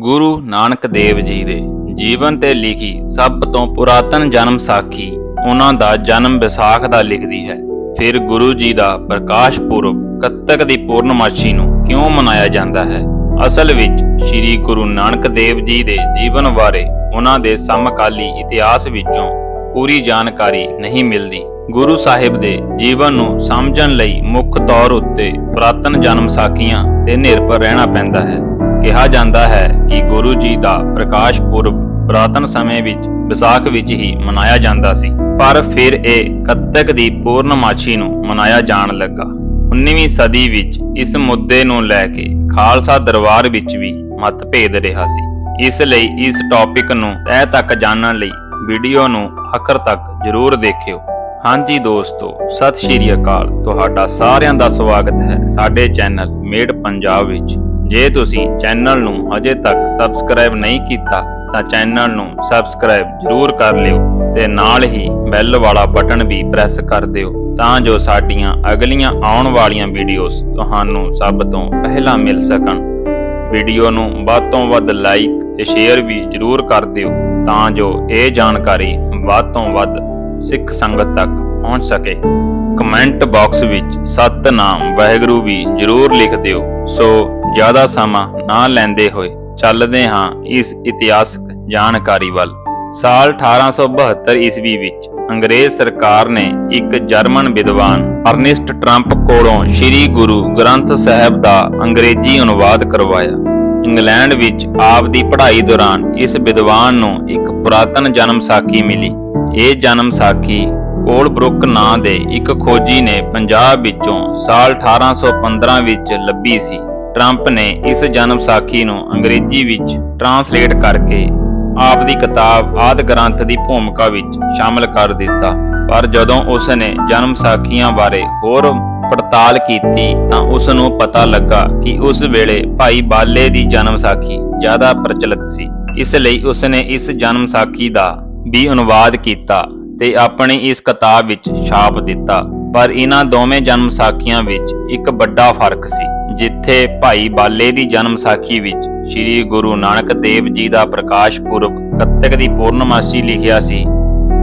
ਗੁਰੂ ਨਾਨਕ ਦੇਵ ਜੀ ਦੇ ਜੀਵਨ ਤੇ ਲਿਖੀ ਸਭ ਤੋਂ ਪੁਰਾਤਨ ਜਨਮ ਸਾਖੀ ਉਹਨਾਂ ਦਾ ਜਨਮ ਵਿਸਾਖ ਦਾ ਲਿਖਦੀ ਹੈ। ਫਿਰ ਗੁਰੂ ਜੀ ਦਾ ਪ੍ਰਕਾਸ਼ ਪੁਰਬ ਕੱਤਕ ਦੀ ਪੂਰਨਮਾਸ਼ੀ ਨੂੰ ਕਿਉਂ ਮਨਾਇਆ ਜਾਂਦਾ ਹੈ? ਅਸਲ ਵਿੱਚ ਸ੍ਰੀ ਗੁਰੂ ਨਾਨਕ ਦੇਵ ਜੀ ਦੇ ਜੀਵਨ ਬਾਰੇ ਉਹਨਾਂ ਦੇ ਸਮਕਾਲੀ ਇਤਿਹਾਸ ਵਿੱਚੋਂ ਪੂਰੀ ਜਾਣਕਾਰੀ ਨਹੀਂ ਮਿਲਦੀ। ਗੁਰੂ ਸਾਹਿਬ ਦੇ ਜੀਵਨ ਨੂੰ ਸਮਝਣ ਲਈ ਮੁੱਖ ਤੌਰ ਉੱਤੇ ਪੁਰਾਤਨ ਜਨਮ ਸਾਖੀਆਂ ਤੇ ਨਿਰਭਰ ਰਹਿਣਾ ਪੈਂਦਾ ਹੈ। ਕਿਹਾ ਜਾਂਦਾ ਹੈ ਕਿ ਗੁਰੂ ਜੀ ਦਾ ਪ੍ਰਕਾਸ਼ ਪੁਰਬ ਪੁਰਾਤਨ ਸਮੇਂ ਵਿੱਚ ਵਿਸਾਖ ਵਿੱਚ ਹੀ ਮਨਾਇਆ ਜਾਂਦਾ ਸੀ। ਪਰ ਫਿਰ ਇਹ ਕੱਤਕ ਦੀ ਪੂਰਨਮਾਸ਼ੀ ਨੂੰ ਮਨਾਇਆ ਜਾਣ ਲੱਗਾ। 19ਵੀਂ ਸਦੀ ਵਿੱਚ ਇਸ ਮੁੱਦੇ ਨੂੰ ਲੈ ਕੇ ਖਾਲਸਾ ਦਰਬਾਰ ਵਿੱਚ ਵੀ ਮਤਭੇਦ ਰਿਹਾ ਸੀ। ਇਸ ਲਈ ਇਸ ਟੌਪਿਕ ਨੂੰ ਤਹਿ ਤੱਕ ਜਾਣਨ ਲਈ ਵੀਡੀਓ ਨੂੰ ਆਖਰ ਤੱਕ ਜ਼ਰੂਰ ਦੇਖਿਓ। ਹਾਂਜੀ ਦੋਸਤੋ, ਸਤਿ ਸ਼੍ਰੀ ਅਕਾਲ। ਤੁਹਾਡਾ ਸਾਰਿਆਂ ਦਾ ਸਵਾਗਤ ਹੈ ਸਾਡੇ ਚੈਨਲ ਮੇਡ ਪੰਜਾਬ ਵਿੱਚ। ਜੇ ਤੁਸੀਂ ਚੈਨਲ ਨੂੰ ਹਜੇ ਤੱਕ ਸਬਸਕ੍ਰਾਈਬ ਨਹੀਂ ਕੀਤਾ, ਤਾਂ ਚੈਨਲ ਨੂੰ ਸਬਸਕ੍ਰਾਈਬ ਜ਼ਰੂਰ ਕਰ ਲਿਓ ਤੇ ਨਾਲ ਹੀ ਬੈਲ ਵਾਲਾ ਬਟਨ ਵੀ ਪ੍ਰੈਸ ਕਰ ਦਿਓ ਤਾਂ ਜੋ ਸਾਡੀਆਂ ਅਗਲੀਆਂ ਆਉਣ ਵਾਲੀਆਂ ਵੀਡੀਓਜ਼ ਤੁਹਾਨੂੰ ਸਭ ਤੋਂ ਪਹਿਲਾਂ ਮਿਲ ਸਕਣ। ਵੀਡੀਓ ਨੂੰ ਵੱਧ ਤੋਂ ਵੱਧ ਲਾਈਕ ਤੇ ਸ਼ੇਅਰ ਵੀ ਜ਼ਰੂਰ ਕਰ ਦਿਓ ਤਾਂ ਜੋ ਇਹ ਜਾਣਕਾਰੀ ਵੱਧ ਤੋਂ ਵੱਧ ਸਿੱਖ ਸੰਗਤ ਤੱਕ ਪਹੁੰਚ ਸਕੇ। ਕਮੈਂਟ ਬਾਕਸ ਵਿੱਚ ਸਤਨਾਮ ਵਾਹਿਗੁਰੂ ਵੀ ਜ਼ਰੂਰ ਲਿਖ ਦਿਓ। ਸੋ ਜ਼ਿਆਦਾ ਸਮਾਂ ਨਾ ਲੈਂਦੇ ਹੋਏ ਚੱਲਦੇ ਹਾਂ ਇਸ ਇਤਿਹਾਸਕ ਜਾਣਕਾਰੀ ਵੱਲ। ਸਾਲ 1872 ਈਸਵੀ ਵਿੱਚ ਅੰਗਰੇਜ਼ ਸਰਕਾਰ ਨੇ ਇੱਕ ਜਰਮਨ ਵਿਦਵਾਨ ਅਰਨਿਸਟ ਟਰੰਪ ਕੋਲੋਂ ਸ੍ਰੀ ਗੁਰੂ ਗ੍ਰੰਥ ਸਾਹਿਬ ਦਾ ਅੰਗਰੇਜ਼ੀ ਅਨੁਵਾਦ ਕਰਵਾਇਆ। ਇੰਗਲੈਂਡ ਵਿੱਚ ਆਪ ਦੀ ਪੜ੍ਹਾਈ ਦੌਰਾਨ ਇਸ ਵਿਦਵਾਨ ਨੂੰ ਇੱਕ ਪੁਰਾਤਨ ਜਨਮ ਸਾਖੀ ਮਿਲੀ। ਇਹ ਜਨਮ ਸਾਖੀ ਕੋਲਬਰੁੱਕ ਨਾਂ ਦੇ ਇੱਕ ਖੋਜੀ ਨੇ ਪੰਜਾਬ ਵਿੱਚੋਂ ਸਾਲ 1815 ਵਿੱਚ ਲੱਭੀ ਸੀ। ਟਰੰਪ ਨੇ ਇਸ ਜਨਮ ਸਾਖੀ ਨੂੰ ਅੰਗਰੇਜ਼ੀ ਵਿੱਚ ਟਰਾਂਸਲੇਟ ਕਰਕੇ ਆਪ ਦੀ ਕਿਤਾਬ ਆਦ ਗ੍ਰੰਥ ਦੀ ਭੂਮਿਕਾ ਵਿੱਚ ਸ਼ਾਮਲ ਕਰ ਦਿੱਤਾ। ਪਰ ਜਦੋਂ ਉਸ ਨੇ ਜਨਮ ਸਾਖੀਆਂ ਬਾਰੇ ਹੋਰ ਪੜਤਾਲ ਕੀਤੀ ਤਾਂ ਉਸ ਨੂੰ ਪਤਾ ਲੱਗਾ ਕਿ ਉਸ ਵੇਲੇ ਭਾਈ ਬਾਲੇ ਦੀ ਜਨਮ ਸਾਖੀ ਜ਼ਿਆਦਾ ਪ੍ਰਚਲਿਤ ਸੀ। ਇਸ ਲਈ ਉਸ ਨੇ ਇਸ ਜਨਮ ਸਾਖੀ ਦਾ ਵੀ ਅਨੁਵਾਦ ਕੀਤਾ ਤੇ ਆਪਣੀ ਇਸ ਕਿਤਾਬ ਵਿੱਚ ਛਾਪ ਦਿੱਤਾ। ਪਰ ਇਹਨਾਂ ਦੋਵੇਂ ਜਨਮ ਸਾਖੀਆਂ ਵਿੱਚ ਇੱਕ ਵੱਡਾ ਫ਼ਰਕ ਸੀ। ਜਿੱਥੇ ਭਾਈ ਬਾਲੇ ਦੀ ਜਨਮ ਸਾਖੀ ਵਿੱਚ ਸ੍ਰੀ ਗੁਰੂ ਨਾਨਕ ਦੇਵ ਜੀ ਦਾ ਪ੍ਰਕਾਸ਼ ਪੁਰਬ ਕੱਤਕ ਦੀ ਪੂਰਨਮਾਸ਼ੀ ਲਿਖਿਆ ਸੀ,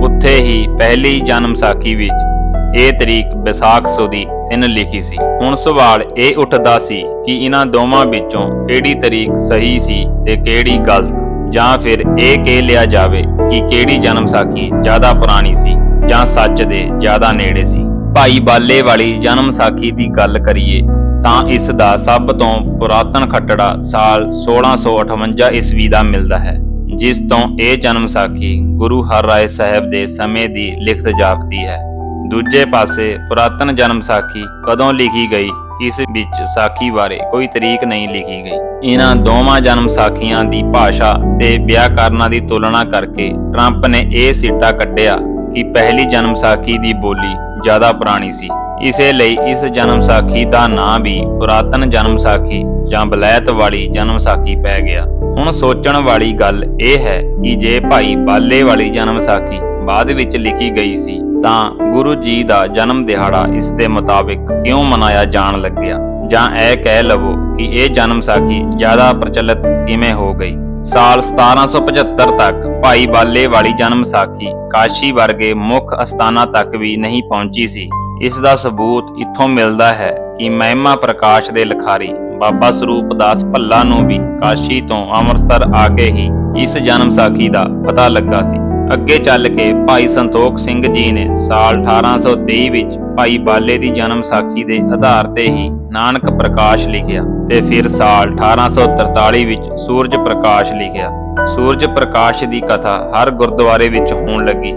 ਉੱਥੇ ਹੀ ਪਹਿਲੀ ਜਨਮ ਸਾਖੀ ਵਿੱਚ ਇਹ ਤਰੀਕ ਵਿਸਾਖ ਸੁਦੀ ਤਿੰਨ ਲਿਖੀ ਸੀ। ਹੁਣ ਸਵਾਲ ਇਹ ਉੱਠਦਾ ਸੀ ਕਿ ਇਹਨਾਂ ਦੋਵਾਂ ਵਿੱਚੋਂ ਕਿਹੜੀ ਤਰੀਕ ਸਹੀ ਸੀ ਤੇ ਕਿਹੜੀ ਗਲਤ, ਜਾਂ ਫਿਰ ਇਹ ਕਹਿ ਲਿਆ ਜਾਵੇ ਕਿ ਕਿਹੜੀ ਜਨਮ ਸਾਖੀ ਜ਼ਿਆਦਾ ਪੁਰਾਣੀ ਸੀ ਜਾਂ ਸੱਚ ਦੇ ਜ਼ਿਆਦਾ ਨੇੜੇ ਸੀ। ਭਾਈ ਬਾਲੇ ਵਾਲੀ ਜਨਮ ਸਾਖੀ ਦੀ ਗੱਲ ਕਰੀਏ ਤਾਂ ਇਸ ਦਾ ਸਭ ਤੋਂ ਪੁਰਾਤਨ ਖੱਟੜਾ ਸਾਲ 1658 ਈਸਵੀ ਦਾ ਮਿਲਦਾ ਹੈ, ਜਿਸ ਤੋਂ ਇਹ ਜਨਮ ਸਾਖੀ ਗੁਰੂ ਹਰ ਰਾਏ ਸਾਹਿਬ ਦੇ ਸਮੇਂ ਦੀ ਲਿਖਤ ਜਾਪਦੀ ਹੈ। ਦੂਜੇ ਪਾਸੇ ਪੁਰਾਤਨ ਜਨਮ ਸਾਖੀ ਕਦੋਂ ਲਿਖੀ ਗਈ, ਇਸ ਵਿੱਚ ਸਾਖੀ ਬਾਰੇ ਕੋਈ ਤਰੀਕ ਨਹੀਂ ਲਿਖੀ ਗਈ। ਇਹਨਾਂ ਦੋਵਾਂ ਜਨਮ ਸਾਖੀਆਂ ਦੀ ਭਾਸ਼ਾ ਤੇ ਵਿਆਕਰਨਾਂ ਦੀ ਤੁਲਨਾ ਕਰਕੇ ਟਰੰਪ ਨੇ ਇਹ ਸਿੱਟਾ ਕੱਢਿਆ ਕਿ ਪਹਿਲੀ ਜਨਮ ਸਾਖੀ ਦੀ ਬੋਲੀ ਜ਼ਿਆਦਾ ਪੁਰਾਣੀ ਸੀ। ਇਸੇ ਲਈ ਇਸ ਜਨਮ ਸਾਖੀ ਦਾ ਨਾਂ ਵੀ ਪੁਰਾਤਨ ਜਨਮ ਸਾਖੀ ਜਾਂ ਬਲੈਤ ਵਾਲੀ ਜਨਮ ਸਾਖੀ ਪੈ ਗਿਆ। ਹੁਣ ਸੋਚਣ ਵਾਲੀ ਗੱਲ ਇਹ ਹੈ ਕਿ ਜੇ ਭਾਈ ਬਾਲੇ ਵਾਲੀ ਜਨਮ ਸਾਖੀ ਬਾਅਦ ਵਿੱਚ ਲਿਖੀ ਗਈ ਸੀ, ਤਾਂ ਗੁਰੂ ਜੀ ਦਾ ਜਨਮ ਦਿਹਾੜਾ ਇਸ ਦੇ ਮੁਤਾਬਿਕ ਕਿਉਂ ਮਨਾਇਆ ਜਾਣ ਲੱਗਿਆ? ਜਾਂ ਇਹ ਕਹਿ ਲਵੋ ਕਿ ਇਹ ਜਨਮ ਸਾਖੀ ਜ਼ਿਆਦਾ ਪ੍ਰਚਲਿਤ ਕਿਵੇਂ ਹੋ ਗਈ? ਸਾਲ 1775 ਤੱਕ ਭਾਈ ਬਾਲੇ ਵਾਲੀ ਜਨਮ ਸਾਖੀ ਕਾਸ਼ੀ ਵਰਗੇ ਮੁੱਖ ਅਸਥਾਨਾਂ ਤੱਕ ਵੀ ਨਹੀਂ ਪਹੁੰਚੀ ਸੀ। ਇਸ ਦਾ ਸਬੂਤ ਇੱਥੋਂ ਮਿਲਦਾ ਹੈ ਕਿ ਮਹਿਮਾ ਪ੍ਰਕਾਸ਼ ਦੇ ਲਖਾਰੀ ਬਾਬਾ ਸਰੂਪ ਦਾਸ ਭੱਲਾ ਨੂੰ ਵੀ ਕਾਸ਼ੀ ਤੋਂ ਅੰਮ੍ਰਿਤਸਰ ਆ ਕੇ ਹੀ ਇਸ ਜਨਮ ਸਾਖੀ ਦਾ ਪਤਾ ਲੱਗਾ ਸੀ। ਅੱਗੇ ਚੱਲ ਕੇ ਭਾਈ ਸੰਤੋਖ ਸਿੰਘ ਜੀ ਨੇ ਸਾਲ 1823 ਵਿੱਚ ਭਾਈ ਬਾਲੇ ਦੀ ਜਨਮ ਸਾਖੀ ਦੇ ਆਧਾਰ ਤੇ ਹੀ ਨਾਨਕ ਪ੍ਰਕਾਸ਼ ਲਿਖਿਆ ਤੇ ਫਿਰ ਸਾਲ 1843 ਵਿੱਚ ਸੂਰਜ ਪ੍ਰਕਾਸ਼ ਲਿਖਿਆ। ਸੂਰਜ ਪ੍ਰਕਾਸ਼ ਦੀ ਕਥਾ ਹਰ ਗੁਰਦੁਆਰੇ ਵਿੱਚ ਹੋਣ ਲੱਗੀ।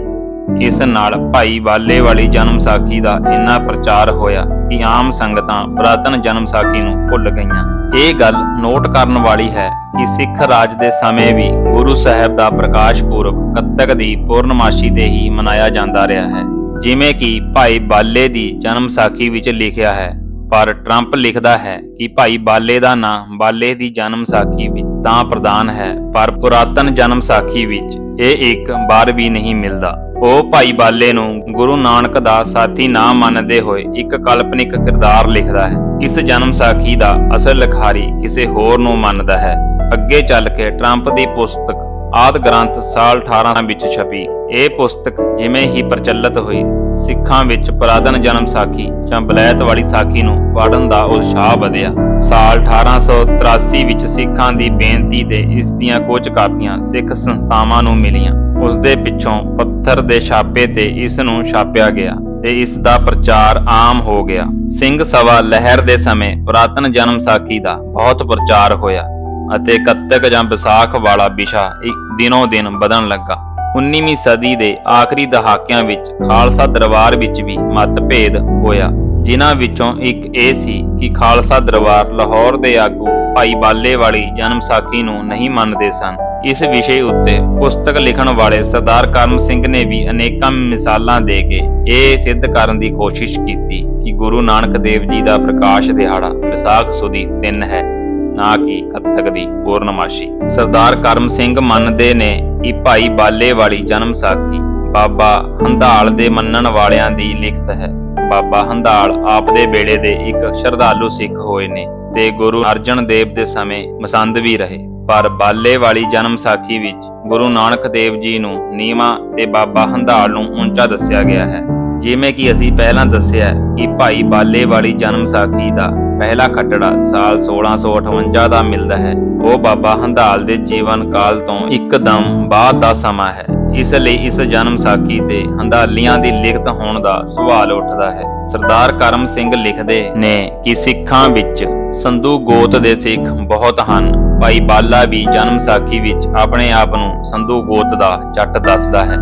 ਇਸ ਨਾਲ ਭਾਈ ਬਾਲੇ ਵਾਲੀ ਜਨਮ ਸਾਖੀ ਦਾ ਇੰਨਾ ਪ੍ਰਚਾਰ ਹੋਇਆ ਕਿ ਆਮ ਸੰਗਤਾਂ ਪੁਰਾਤਨ ਜਨਮ ਸਾਖੀ ਨੂੰ ਭੁੱਲ ਗਈਆਂ। ਇਹ ਗੱਲ ਨੋਟ ਕਰਨ ਵਾਲੀ ਹੈ ਕਿ ਸਿੱਖ ਰਾਜ ਦੇ ਸਮੇਂ ਵੀ ਗੁਰੂ ਸਾਹਿਬ ਦਾ ਪ੍ਰਕਾਸ਼ ਪੁਰਬ ਕੱਤਕ ਦੀ ਪੂਰਨਮਾਸ਼ੀ ਤੇ ਹੀ ਮਨਾਇਆ ਜਾਂਦਾ ਰਿਹਾ ਹੈ। ਜਿਵੇਂ ਕਿ ਭਾਈ ਬਾਲੇ ਦੀ ਜਨਮ ਸਾਖੀ ਵਿੱਚ ਲਿਖਿਆ ਹੈ, ਪਰ ਟਰੰਪ ਲਿਖਦਾ ਹੈ ਕਿ ਭਾਈ ਬਾਲੇ ਦਾ ਨਾਂ ਬਾਲੇ ਦੀ ਜਨਮ ਸਾਖੀ ਵਿੱਚ ਤਾਂ ਪ੍ਰਦਾਨ ਹੈ, ਪਰ ਪੁਰਾਤਨ ਜਨਮ ਸਾਖੀ ਵਿੱਚ ਇਹ ਇੱਕ ਵਾਰ ਵੀ ਨਹੀਂ ਮਿਲਦਾ। ਉਹ ਭਾਈ ਬਾਲੇ ਨੂੰ ਗੁਰੂ ਨਾਨਕ ਦਾ ਸਾਥੀ ਨਾ ਮੰਨਦੇ ਹੋਏ ਇੱਕ ਕਾਲਪਨਿਕ ਕਿਰਦਾਰ ਲਿਖਦਾ ਹੈ। ਇਸ ਜਨਮ ਸਾਖੀ ਦਾ ਅਸਲ ਲਿਖਾਰੀ ਕਿਸੇ ਹੋਰ ਨੂੰ ਮੰਨਦਾ ਹੈ। ਅੱਗੇ ਚੱਲ ਕੇ ਟਰੰਪ ਦੀ ਪੁਸਤਕ ਆਦ ਗ੍ਰੰਥ ਸਾਲ 18 ਵਿੱਚ ਛਪੀ। ਇਹ ਪੁਸਤਕ ਜਿਵੇਂ ਹੀ ਪ੍ਰਚਲਿਤ ਹੋਈ, ਸਿੱਖਾਂ ਵਿੱਚ ਪੁਰਾਤਨ ਜਨਮ ਸਾਖੀ ਜਾਂ ਬਲੈਤ ਵਾਲੀ ਸਾਖੀ ਨੂੰ ਪੜ੍ਹਨ ਦਾ ਉਤਸ਼ਾਹ ਵਧਿਆ। ਸਾਲ 1883 ਵਿੱਚ ਸਿੱਖਾਂ ਦੀ ਬੇਨਤੀ ਤੇ ਇਸ ਦੀਆਂ ਕੁਝ ਕਾਪੀਆਂ ਸਿੱਖ ਸੰਸਥਾਵਾਂ ਨੂੰ ਮਿਲੀਆਂ। ਉਸ ਦੇ ਪਿੱਛੋਂ ਪੱਥਰ ਦੇ ਛਾਪੇ ਤੇ ਇਸ ਨੂੰ ਛਾਪਿਆ ਗਿਆ ਤੇ ਇਸ ਦਾ ਪ੍ਰਚਾਰ ਆਮ ਹੋ ਗਿਆ। ਸਿੰਘ ਸਭਾ ਲਹਿਰ ਦੇ ਸਮੇਂ ਪੁਰਾਤਨ ਜਨਮ ਸਾਖੀ ਦਾ ਬਹੁਤ ਪ੍ਰਚਾਰ ਹੋਇਆ। ਅਤੇ ਕੱਤਕ ਜਾਂ ਵਿਸਾਖ ਵਾਲਾ ਵਿਸ਼ਾ ਇੱਕ ਦਿਨੋਂ ਦਿਨ ਵਧਣ ਲੱਗਾ। 19ਵੀਂ ਸਦੀ ਦੇ ਆਖਰੀ ਦਹਾਕਿਆਂ ਵਿੱਚ ਖਾਲਸਾ ਦਰਬਾਰ ਵਿੱਚ ਵੀ ਮਤਭੇਦ ਹੋਇਆ, ਜਿਨ੍ਹਾਂ ਵਿੱਚੋਂ ਇੱਕ ਇਹ ਸੀ ਕਿ ਖਾਲਸਾ ਦਰਬਾਰ ਲਾਹੌਰ ਦੇ ਆਗੂ ਭਾਈ ਬਾਲੇ ਵਾਲੀ ਜਨਮ ਸਾਖੀ ਨੂੰ ਨਹੀਂ ਮੰਨਦੇ ਸਨ। ਇਸ ਵਿਸ਼ੇ ਉੱਤੇ ਪੁਸਤਕ ਲਿਖਣ ਵਾਲੇ ਸਰਦਾਰ ਕਰਮ ਸਿੰਘ ਨੇ ਵੀ ਅਨੇਕਾਂ ਮਿਸਾਲਾਂ ਦੇ ਕੇ ਇਹ ਸਿੱਧ ਕਰਨ ਦੀ ਕੋਸ਼ਿਸ਼ ਕੀਤੀ ਕਿ ਗੁਰੂ ਨਾਨਕ ਦੇਵ ਜੀ ਦਾ ਪ੍ਰਕਾਸ਼ ਦਿਹਾੜਾ ਵਿਸਾਖ ਸੁਦੀ 3 ਹੈ। ਨਾ ਕਿ ਕੱਥਕ ਦੀ ਪੂਰਨਮਾਸ਼ੀ। ਸਰਦਾਰ ਕਰਮ ਸਿੰਘ ਮੰਨਦੇ ਨੇ ਕਿ ਭਾਈ ਬਾਲੇ ਵਾਲੀ ਜਨਮ ਸਾਖੀ ਬਾਬਾ ਹੰਧਾਲ ਦੇ ਮੰਨਣ ਵਾਲਿਆਂ ਦੀ ਲਿਖਤ ਹੈ। ਬਾਬਾ ਹੰਧਾਲ ਆਪ ਦੇ ਵੇਲੇ ਦੇ ਇੱਕ ਸ਼ਰਧਾਲੂ ਸਿੱਖ ਹੋਏ ਨੇ ਤੇ ਗੁਰੂ ਅਰਜਨ ਦੇਵ ਦੇ ਸਮੇਂ ਮਸੰਦ ਵੀ ਰਹੇ। ਪਰ ਬਾਲੇ ਵਾਲੀ ਜਨਮ ਸਾਖੀ ਵਿੱਚ ਗੁਰੂ ਨਾਨਕ ਦੇਵ ਜੀ ਨੂੰ ਨੀਵਾਂ ਤੇ ਬਾਬਾ ਹੰਧਾਲ ਨੂੰ ਉੱਚਾ ਦੱਸਿਆ ਗਿਆ ਹੈ। ਜਿਵੇਂ ਕਿ ਅਸੀਂ ਪਹਿਲਾਂ ਦੱਸਿਆ ਕਿ ਭਾਈ ਬਾਲੇ ਵਾਲੀ ਜਨਮ ਸਾਖੀ ਦਾ ਪਹਿਲਾ ਖੱਟੜਾ ਸਾਲ 1658 ਦਾ ਮਿਲਦਾ ਹੈ। ਉਹ ਬਾਬਾ ਹੰਦਾਲ ਦੇ ਜੀਵਨ ਕਾਲ ਤੋਂ ਇੱਕਦਮ ਬਾਅਦ ਦਾ ਸਮਾਂ ਹੈ। ਇਸ ਲਈ ਇਸ ਜਨਮ ਸਾਖੀ ਤੇ ਹੰਦਾਲੀਆਂ ਦੀ ਲਿਖਤ ਹੋਣ ਦਾ ਸਵਾਲ ਉੱਠਦਾ ਹੈ। ਸਰਦਾਰ ਕਰਮ ਸਿੰਘ ਲਿਖਦੇ ਨੇ ਕਿ ਸਿੱਖਾਂ ਵਿੱਚ ਸੰਧੂ ਗੋਤ ਦੇ ਸਿੱਖ ਬਹੁਤ ਹਨ। ਭਾਈ ਬਾਲਾ ਵੀ ਜਨਮ ਸਾਖੀ ਵਿੱਚ ਆਪਣੇ ਆਪ ਨੂੰ ਸੰਧੂ ਗੋਤ ਦਾ ਜੱਟ ਦੱਸਦਾ ਹੈ।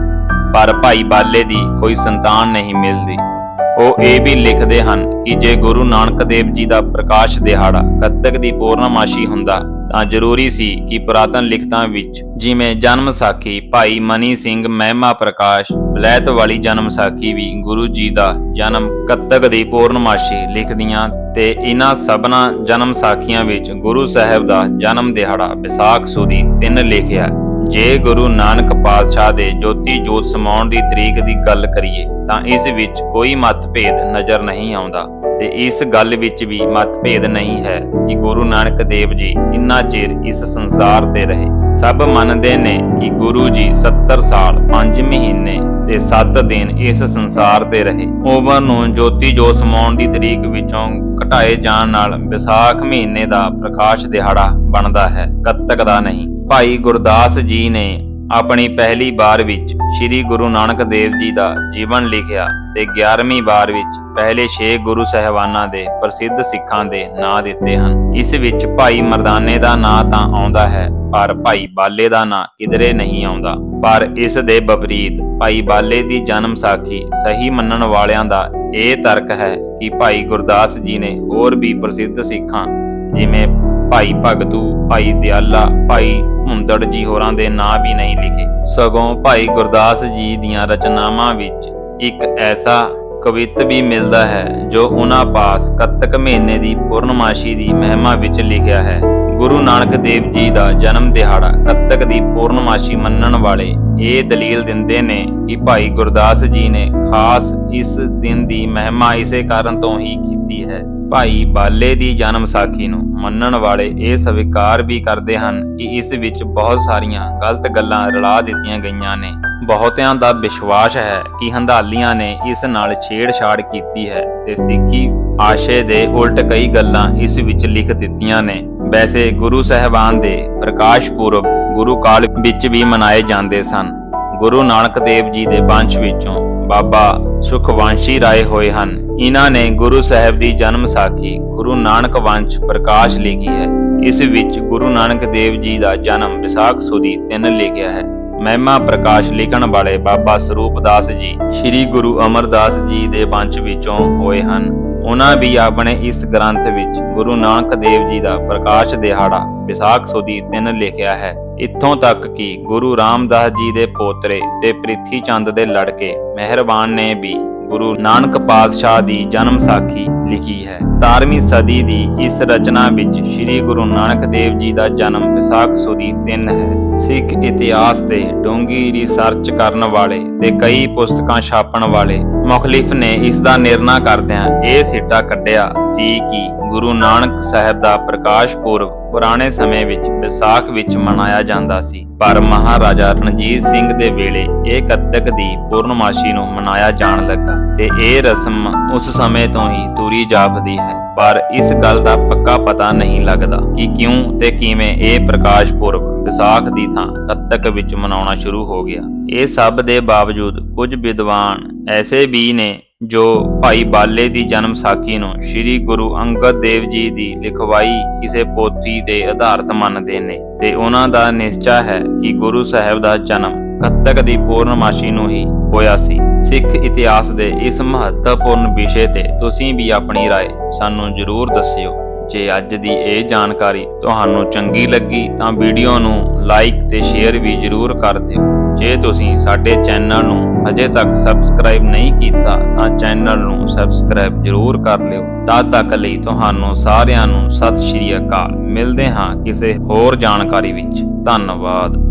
ਪਰ ਭਾਈ ਬਾਲੇ ਦੀ ਕੋਈ ਸੰਤਾਨ ਨਹੀਂ ਮਿਲਦੀ। ਉਹ ਇਹ ਵੀ ਲਿਖਦੇ ਹਨ ਕਿ ਜੇ ਗੁਰੂ ਨਾਨਕ ਦੇਵ ਜੀ ਦਾ ਪ੍ਰਕਾਸ਼ ਦਿਹਾੜਾ ਕੱਤਕ ਦੀ ਪੂਰਨਮਾਸ਼ੀ ਹੁੰਦਾ, ਤਾਂ ਜ਼ਰੂਰੀ ਸੀ ਕਿ ਪੁਰਾਤਨ ਲਿਖਤਾਂ ਵਿੱਚ ਜਿਵੇਂ ਜਨਮ ਸਾਖੀ ਭਾਈ ਮਨੀ ਸਿੰਘ ਮਹਿਮਾ ਪ੍ਰਕਾਸ਼, ਬਲੈਤ ਵਾਲੀ ਜਨਮ ਸਾਖੀ ਵੀ ਗੁਰੂ ਜੀ ਦਾ ਜਨਮ ਕੱਤਕ ਦੀ ਪੂਰਨਮਾਸ਼ੀ ਲਿਖਦੀਆਂ ਤੇ ਇਹਨਾਂ ਸਭਨਾ ਜਨਮ ਸਾਖੀਆਂ ਵਿੱਚ ਗੁਰੂ ਸਾਹਿਬ ਦਾ ਜਨਮ ਦਿਹਾੜਾ ਵਿਸਾਖ ਸੁਦੀ 3 ਲਿਖਿਆ। ਜੇ ਗੁਰੂ ਨਾਨਕ ਪਾਤਸ਼ਾਹ ਦੇ ਜੋਤੀ ਜੋਤ ਸਮਾਉਣ ਦੀ ਤਰੀਕ ਦੀ ਗੱਲ ਕਰੀਏ ਤਾਂ ਇਸ ਵਿੱਚ ਕੋਈ ਮਤਭੇਦ ਨਜ਼ਰ ਨਹੀਂ ਆਉਂਦਾ ਤੇ ਇਸ ਗੱਲ ਵਿੱਚ ਵੀ ਮਤਭੇਦ ਨਹੀਂ ਹੈ ਕਿ ਗੁਰੂ ਨਾਨਕ ਦੇਵ ਜੀ ਕਿੰਨਾ ਚਿਰ ਇਸ ਸੰਸਾਰ ਤੇ ਰਹੇ। ਸਭ ਮੰਨਦੇ ਨੇ ਕਿ ਗੁਰੂ ਜੀ 70 ਸਾਲ 5 ਮਹੀਨੇ ਤੇ 7 ਦਿਨ ਇਸ ਸੰਸਾਰ ਤੇ ਰਹੇ। ਉਮਰ ਨੂੰ ਜੋਤੀ ਜੋਤ ਸਮਾਉਣ ਦੀ ਤਰੀਕ ਵਿੱਚੋਂ ਘਟਾਏ ਜਾਣ ਨਾਲ ਵਿਸਾਖ ਮਹੀਨੇ ਦਾ ਪ੍ਰਕਾਸ਼ ਦਿਹਾੜਾ ਬਣਦਾ ਹੈ, ਕੱਤਕ ਦਾ ਨਹੀਂ। ਭਾਈ ਗੁਰਦਾਸ ਜੀ ਨੇ ਆਪਣੀ ਪਹਿਲੀ ਵਾਰ ਵਿੱਚ ਸ੍ਰੀ ਗੁਰੂ ਨਾਨਕ ਦੇਵ ਜੀ ਦਾ ਜੀਵਨ ਲਿਖਿਆ ਤੇ 11ਵੀਂ ਵਾਰ ਵਿੱਚ ਪਹਿਲੇ 6 ਗੁਰੂ ਸਹਿਬਾਨਾਂ ਦੇ ਪ੍ਰਸਿੱਧ ਸਿੱਖਾਂ ਦੇ ਨਾਂ ਦਿੱਤੇ ਹਨ। ਇਸ ਵਿੱਚ ਭਾਈ ਮਰਦਾਨੇ ਦਾ ਨਾਂ ਤਾਂ ਆਉਂਦਾ ਹੈ, ਪਰ ਭਾਈ ਬਾਲੇ ਦਾ ਨਾਂ ਕਿਧਰੇ ਨਹੀਂ ਆਉਂਦਾ। ਪਰ ਇਸ ਦੇ ਵਿਪਰੀਤ ਭਾਈ ਬਾਲੇ ਦੀ ਜਨਮ ਸਾਖੀ ਸਹੀ ਮੰਨਣ ਵਾਲਿਆਂ ਦਾ ਇਹ ਤਰਕ ਹੈ ਕਿ ਭਾਈ ਗੁਰਦਾਸ ਜੀ ਨੇ ਹੋਰ ਵੀ ਪ੍ਰਸਿੱਧ ਸਿੱਖਾਂ ਜਿਵੇਂ ਭਾਈ ਭਗਤੂ ਭਾਈ ਦਿਆਲਾ, ਭਾਈ ਹੁੰਦੜ ਜੀ ਹੋਰਾਂ ਦੇ ਨਾਂ ਵੀ ਨਹੀਂ ਲਿਖੇ। ਸਗੋਂ ਭਾਈ ਗੁਰਦਾਸ ਜੀ ਦੀਆਂ ਰਚਨਾਵਾਂ ਵਿੱਚ ਇੱਕ ਐਸਾ ਕਵਿਤ ਵੀ ਮਿਲਦਾ ਹੈ, ਜੋ ਉਹਨਾਂ ਪਾਸ ਕੱਤਕ ਮਹੀਨੇ ਦੀ ਪੂਰਨਮਾਸ਼ੀ ਦੀ ਮਹਿਮਾ ਵਿੱਚ ਲਿਖਿਆ ਹੈ। ਗੁਰੂ ਨਾਨਕ ਦੇਵ ਜੀ ਦਾ ਜਨਮ ਦਿਹਾੜਾ ਕੱਤਕ ਦੀ ਪੂਰਨਮਾਸ਼ੀ ਮੰਨਣ ਵਾਲੇ ਇਹ ਦਲੀਲ ਦਿੰਦੇ ਨੇ ਕਿ ਭਾਈ ਗੁਰਦਾਸ ਜੀ ਨੇ ਖਾਸ ਇਸ ਦਿਨ ਦੀ ਮਹਿਮਾ ਇਸੇ ਕਾਰਨ ਤੋਂ ਹੀ ਕੀਤੀ ਹੈ। ਭਾਈ ਬਾਲੇ ਦੀ ਜਨਮ ਸਾਖੀ ਨੂੰ ਮੰਨਣ ਵਾਲੇ ਇਹ ਸਵੀਕਾਰ ਵੀ ਕਰਦੇ ਹਨ ਕਿ ਇਸ ਵਿੱਚ ਬਹੁਤ ਸਾਰੀਆਂ ਗਲਤ ਗੱਲਾਂ ਰਲਾ ਦਿੱਤੀਆਂ ਗਈਆਂ ਨੇ। ਬਹੁਤਿਆਂ ਦਾ ਵਿਸ਼ਵਾਸ ਹੈ ਕਿ ਹੰਦਾਲੀਆਂ ਨੇ ਇਸ ਨਾਲ ਛੇੜਛਾੜ ਕੀਤੀ ਹੈ ਤੇ ਸਿੱਖੀ ਆਸ਼ੇ ਦੇ ਉਲਟ ਕਈ ਗੱਲਾਂ ਇਸ ਵਿੱਚ ਲਿਖ ਦਿੱਤੀਆਂ ਨੇ। ਵੈਸੇ ਗੁਰੂ ਸਹਿਬਾਨ ਦੇ ਪ੍ਰਕਾਸ਼ ਪੁਰਬ ਗੁਰੂ ਕਾਲ ਵਿੱਚ ਵੀ ਮਨਾਏ ਜਾਂਦੇ ਸਨ। ਗੁਰੂ ਨਾਨਕ ਦੇਵ ਜੀ ਦੇ ਵੰਸ਼ ਵਿੱਚੋਂ ਬਾਬਾ ਸੁਖਵੰਸ਼ੀ ਰਾਏ ਹੋਏ ਹਨ। ਇਹਨਾਂ ਨੇ ਗੁਰੂ ਸਾਹਿਬ ਦੀ ਜਨਮ ਸਾਖੀ ਗੁਰੂ ਨਾਨਕ ਵੰਸ਼ ਪ੍ਰਕਾਸ਼ ਲਿਖੀ ਹੈ। ਇਸ ਵਿੱਚ ਗੁਰੂ ਨਾਨਕ ਦੇਵ ਜੀ ਦਾ ਜਨਮ ਵਿਸਾਖ ਸੁਦੀ 3 ਲਿਖਿਆ ਹੈ। ਮਹਿਮਾ ਪ੍ਰਕਾਸ਼ ਲਿਖਣ ਵਾਲੇ ਬਾਬਾ ਸਰੂਪ ਦਾਸ ਜੀ ਸ੍ਰੀ ਗੁਰੂ ਅਮਰਦਾਸ ਜੀ ਦੇ ਵੰਸ਼ ਵਿੱਚੋਂ ਹੋਏ ਹਨ। ਉਹਨਾਂ ਵੀ ਆਪਣੇ ਇਸ ਗ੍ਰੰਥ ਵਿੱਚ ਗੁਰੂ ਨਾਨਕ ਦੇਵ ਜੀ ਦਾ ਪ੍ਰਕਾਸ਼ ਦਿਹਾੜਾ ਵਿਸਾਖ ਸੁਦੀ 3 ਲਿਖਿਆ ਹੈ। ਇੱਥੋਂ ਤੱਕ ਕਿ ਗੁਰੂ ਰਾਮਦਾਸ ਜੀ ਦੇ ਪੋਤਰੇ ਤੇ ਪ੍ਰਿਥੀ ਚੰਦ ਦੇ ਲੜਕੇ ਮਿਹਰਬਾਨ ਨੇ ਵੀ ਗੁਰੂ ਨਾਨਕ ਪਾਤਸ਼ਾਹ ਦੀ ਜਨਮ ਸਾਖੀ ਲਿਖੀ ਹੈ। 17ਵੀਂ ਸਦੀ ਦੀ ਇਸ ਰਚਨਾ ਵਿੱਚ ਸ੍ਰੀ ਗੁਰੂ ਨਾਨਕ ਦੇਵ ਜੀ ਦਾ ਜਨਮ ਵਿਸਾਖ ਸੁਦੀ 3 ਹੈ। ਸਿੱਖ ਇਤਿਹਾਸ ਤੇ ਡੂੰਗੀ ਰਿਸਰਚ ਕਰਨ ਵਾਲੇ ਤੇ ਕਈ ਪੁਸਤਕਾਂ ਛਾਪਣ ਵਾਲੇ ਮੁਖਲਿਫ ਨੇ ਇਸ ਦਾ ਨਿਰਣਾ ਕਰਦਿਆਂ ਇਹ ਸਿੱਟਾ ਕੱਢਿਆ ਸੀ ਕਿ ਗੁਰੂ ਨਾਨਕ ਸਾਹਿਬ ਦਾ ਪ੍ਰਕਾਸ਼ ਪੁਰਬ ਪੁਰਾਣੇ ਸਮੇਂ ਵਿੱਚ ਵਿਸਾਖ ਵਿੱਚ ਮਨਾਇਆ ਜਾਂਦਾ ਸੀ। ਪਰ ਮਹਾਰਾਜਾ ਰਣਜੀਤ ਸਿੰਘ ਦੇ ਵੇਲੇ ਇਹ ਕੱਤਕ ਦੀ ਪੂਰਨਮਾਸ਼ੀ ਨੂੰ ਮਨਾਇਆ ਜਾਣ ਲੱਗਾ ਤੇ ਇਹ ਰਸਮ ਉਸ ਸਮੇਂ ਤੋਂ ਹੀ ਤੁਰੀ ਜਾਪਦੀ ਹੈ। ਪਰ ਇਸ ਗੱਲ ਦਾ ਪੱਕਾ ਪਤਾ ਨਹੀਂ ਲੱਗਦਾ ਕਿ ਕਿਉਂ ਤੇ ਕਿਵੇਂ ਇਹ ਪ੍ਰਕਾਸ਼ ਪੁਰਬ ਵਿਸਾਖ ਦੀ ਥਾਂ ਕੱਤਕ ਵਿੱਚ ਮਨਾਉਣਾ ਸ਼ੁਰੂ ਹੋ ਗਿਆ। ਇਹ ਸਭ ਦੇ ਬਾਵਜੂਦ ਕੁਝ ਵਿਦਵਾਨ ਐਸੇ ਵੀ ਨੇ ਜੋ ਭਾਈ ਬਾਲੇ ਦੀ ਜਨਮ ਸਾਖੀ ਨੂੰ ਸ੍ਰੀ ਗੁਰੂ ਅੰਗਦ ਦੇਵ ਜੀ ਦੀ ਲਿਖਵਾਈ ਕਿਸੇ ਪੋਥੀ ਤੇ ਆਧਾਰਿਤ ਮੰਨਦੇ ਨੇ ਤੇ ਉਹਨਾਂ ਦਾ ਨਿਸ਼ਚਾ ਹੈ ਕਿ ਗੁਰੂ ਸਾਹਿਬ ਦਾ ਜਨਮ ਕੱਤਕ ਦੀ ਪੂਰਨਮਾਸ਼ੀ ਨੂੰ ਹੀ ਹੋਇਆ ਸੀ ਸਿੱਖ ਇਤਿਹਾਸ ਦੇ ਇਸ ਮਹੱਤਵਪੂਰਨ ਵਿਸ਼ੇ ਤੇ ਤੁਸੀਂ ਵੀ ਆਪਣੀ رائے ਸਾਨੂੰ ਜਰੂਰ ਦੱਸਿਓ ਜੇ ਅੱਜ ਦੀ ਇਹ ਜਾਣਕਾਰੀ ਤੁਹਾਨੂੰ ਚੰਗੀ ਲੱਗੀ ਤਾਂ ਵੀਡੀਓ ਨੂੰ ਲਾਈਕ ਤੇ ਸ਼ੇਅਰ ਵੀ ਜਰੂਰ ਕਰ ਦਿਓ। ਜੇ ਤੁਸੀਂ ਸਾਡੇ ਚੈਨਲ ਨੂੰ ਅਜੇ ਤੱਕ ਸਬਸਕ੍ਰਾਈਬ ਨਹੀਂ ਕੀਤਾ ਤਾਂ ਚੈਨਲ ਨੂੰ ਸਬਸਕ੍ਰਾਈਬ ਜਰੂਰ ਕਰ ਲਿਓ। ਤਦ ਤੱਕ ਲਈ ਤੁਹਾਨੂੰ ਸਾਰਿਆਂ ਨੂੰ ਸਤਿ ਸ਼੍ਰੀ ਅਕਾਲ। ਮਿਲਦੇ ਹਾਂ ਕਿਸੇ ਹੋਰ ਜਾਣਕਾਰੀ ਵਿੱਚ। ਧੰਨਵਾਦ।